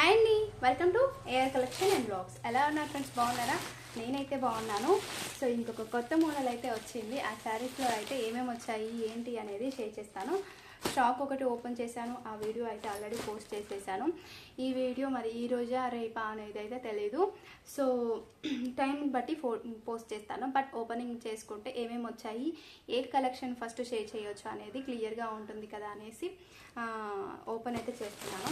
Hi అండి welcome to air collection and blogs ఎలా ఉన్నారు ఫ్రెండ్స్ బాగున్నారా? నేనైతే బాగున్నాను. సో ఇంకొక కొత్త మోడల్ అయితే వచ్చింది. ఆ శారీస్లో అయితే ఏమేమి వచ్చాయి ఏంటి అనేది షేర్ చేస్తాను. షాక్ ఒకటి ఓపెన్ చేశాను. ఆ వీడియో అయితే ఆల్రెడీ పోస్ట్ చేసేసాను. ఈ వీడియో మరి ఈ రోజా రేపా అనేది అయితే తెలీదు. సో టైం బట్టి ఫో పోస్ట్ చేస్తాను. బట్ ఓపెనింగ్ చేసుకుంటే ఏమేమి వచ్చాయి ఏ కలెక్షన్ ఫస్ట్ షేర్ చేయొచ్చు అనేది క్లియర్గా ఉంటుంది కదా అనేసి ఓపెన్ అయితే చేస్తున్నాను.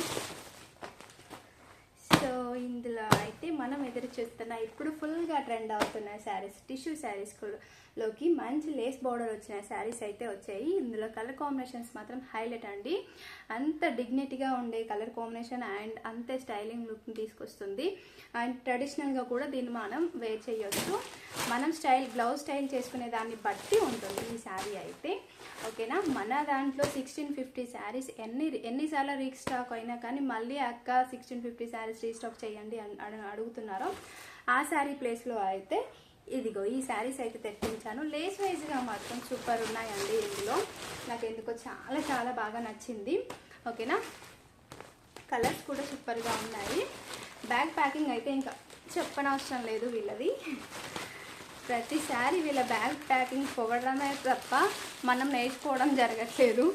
ఇందులో అయితే మనం ఎదురు చూస్తున్న ఇప్పుడు ఫుల్గా ట్రెండ్ అవుతున్న శారీస్ టిష్యూ శారీస్లోకి మంచి లేస్ బార్డర్ వచ్చిన శారీస్ అయితే వచ్చాయి. ఇందులో కలర్ కాంబినేషన్స్ మాత్రం హైలైట్ అండి. అంత డిగ్నిటీగా ఉండే కలర్ కాంబినేషన్ అండ్ అంతే స్టైలింగ్ లుక్ని తీసుకొస్తుంది. అండ్ ట్రెడిషనల్గా కూడా దీన్ని మనం వేర్ చేయొచ్చు. మనం స్టైల్ బ్లౌజ్ స్టైల్ చేసుకునే దాన్ని బట్టి ఉంటుంది ఈ శారీ అయితే. ఓకేనా మన దాంట్లో సిక్స్టీన్ ఫిఫ్టీ శారీస్ ఎన్ని ఎన్నిసార్లు రీస్టాక్ అయినా కానీ మళ్ళీ అక్క సిక్స్టీన్ ఫిఫ్టీ శారీస్ రీస్టాక్ చేయండి అని అడుగుతున్నారో? ఆ శారీ ప్లేస్లో అయితే ఇదిగో ఈ శారీస్ అయితే తెప్పించాను. లేస్ వైజ్గా మాత్రం సూపర్ ఉన్నాయండి ఇందులో. నాకు ఎందుకో చాలా చాలా బాగా నచ్చింది. ఓకేనా? కలర్స్ కూడా సూపర్గా ఉన్నాయి. బ్యాగ్ ప్యాకింగ్ అయితే ఇంకా చెప్పనవసరం లేదు వీళ్ళది. ప్రతిసారి వీళ్ళ బ్యాగ్ ప్యాకింగ్ పొగడమే తప్ప మనం నేర్చుకోవడం జరగట్లేదు.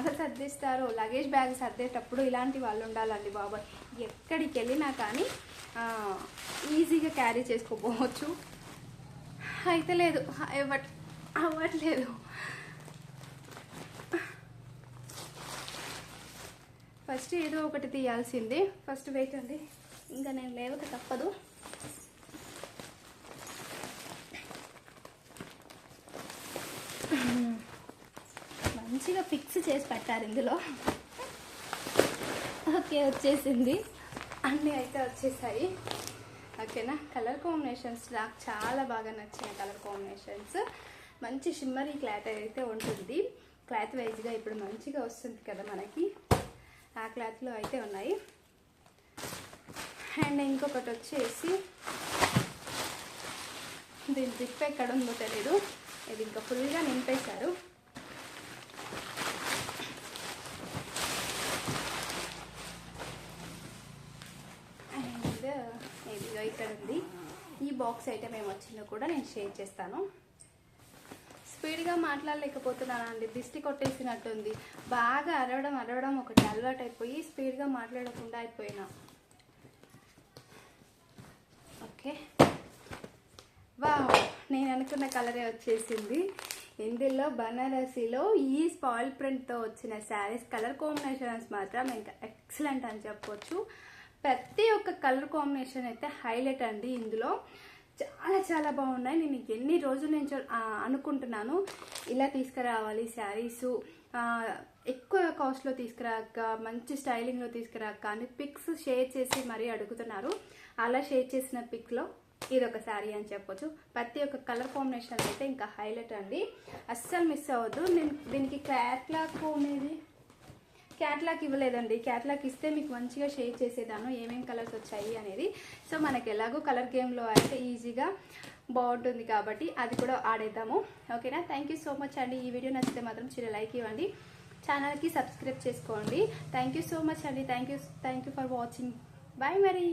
బాగా సర్దిస్తారు లగేజ్ బ్యాగ్ సర్దేటప్పుడు ఇలాంటి వాళ్ళు ఉండాలండి బాబాయ్. ఎక్కడికి వెళ్ళినా కానీ ఈజీగా క్యారీ చేసుకోపోవచ్చు అయితే లేదు అవ్వట్ అవ్వట్లేదు. ఫస్ట్ ఏదో ఒకటి తీయాల్సింది. ఫస్ట్ వెయిట్ అండి. ఇంకా నేను లేవక తప్పదు. మంచిగా ఫిక్స్ చేసి పెట్టారు ఇందులో. ఓకే వచ్చేసింది. అన్నీ అయితే వచ్చేసాయి. ఓకేనా? కలర్ కాంబినేషన్స్ నాకు చాలా బాగా నచ్చిన కలర్ కాంబినేషన్స్ మంచి షిమ్మరీ క్లాత్ అయితే ఉంటుంది. క్లాత్ వైజ్గా ఇప్పుడు మంచిగా వస్తుంది కదా మనకి. ఆ క్లాత్లో అయితే ఉన్నాయి. అండ్ ఇంకొకటి వచ్చేసి దీని జిప్ ఎక్కడ ఉందో తెలీదు. ఇది ఇంకా ఫుల్గా నింపేశారు అండ్ ఉంది ఈ బాక్స్ ఐటమ్ ఏమొచ్చిందో కూడా నేను షేర్ చేస్తాను. స్పీడ్గా మాట్లాడలేకపోతున్నాను అండి దిష్టి కొట్టేసినట్టుంది. బాగా అరవడం అరవడం ఒకటి అలవాటు అయిపోయి స్పీడ్గా మాట్లాడకుండా అయిపోయినా. ఓకే. వా నేను అనుకున్న కలరే వచ్చేసింది. ఇందులో బనారసీలో ఈ స్పాయిల్ ప్రింట్తో వచ్చిన శారీస్ కలర్ కాంబినేషన్స్ మాత్రం ఇంకా ఎక్సలెంట్ అని చెప్పొచ్చు. ప్రతి ఒక్క కలర్ కాంబినేషన్ అయితే హైలైట్ అండి ఇందులో. చాలా చాలా బాగున్నాయి. నేను ఎన్ని రోజులు నేను అనుకుంటున్నాను ఇలా తీసుకురావాలి శారీసు. ఎక్కువ కాస్ట్లో తీసుకురాక మంచి స్టైలింగ్లో తీసుకురాక అని పిక్స్ షేర్ చేసి మరీ అడుగుతున్నారు. అలా షేర్ చేసిన పిక్లో ఇది ఒక శారీ అని చెప్పొచ్చు. ప్రతి ఒక్క కలర్ కాంబినేషన్ అయితే ఇంకా హైలైట్ అండి. అస్సలు మిస్ అవ్వద్దు. నేను దీనికి క్యాట్లాక్ అనేది క్యాట్లాక్ ఇవ్వలేదండి. క్యాట్లాక్ ఇస్తే మీకు మంచిగా షేర్ చేసేదాను ఏమేమి కలర్స్ వచ్చాయి అనేది. సో మనకి ఎలాగో కలర్ గేమ్లో అయితే ఈజీగా బాగుంటుంది కాబట్టి అది కూడా ఆడేద్దాము. ఓకేనా థ్యాంక్ యూ సో మచ్ అండి. ఈ వీడియో నచ్చితే మాత్రం చిన్న లైక్ ఇవ్వండి. ఛానల్కి సబ్స్క్రైబ్ చేసుకోండి. థ్యాంక్ యూ సో మచ్ అండి. Thank you thank you for watching bye మరి.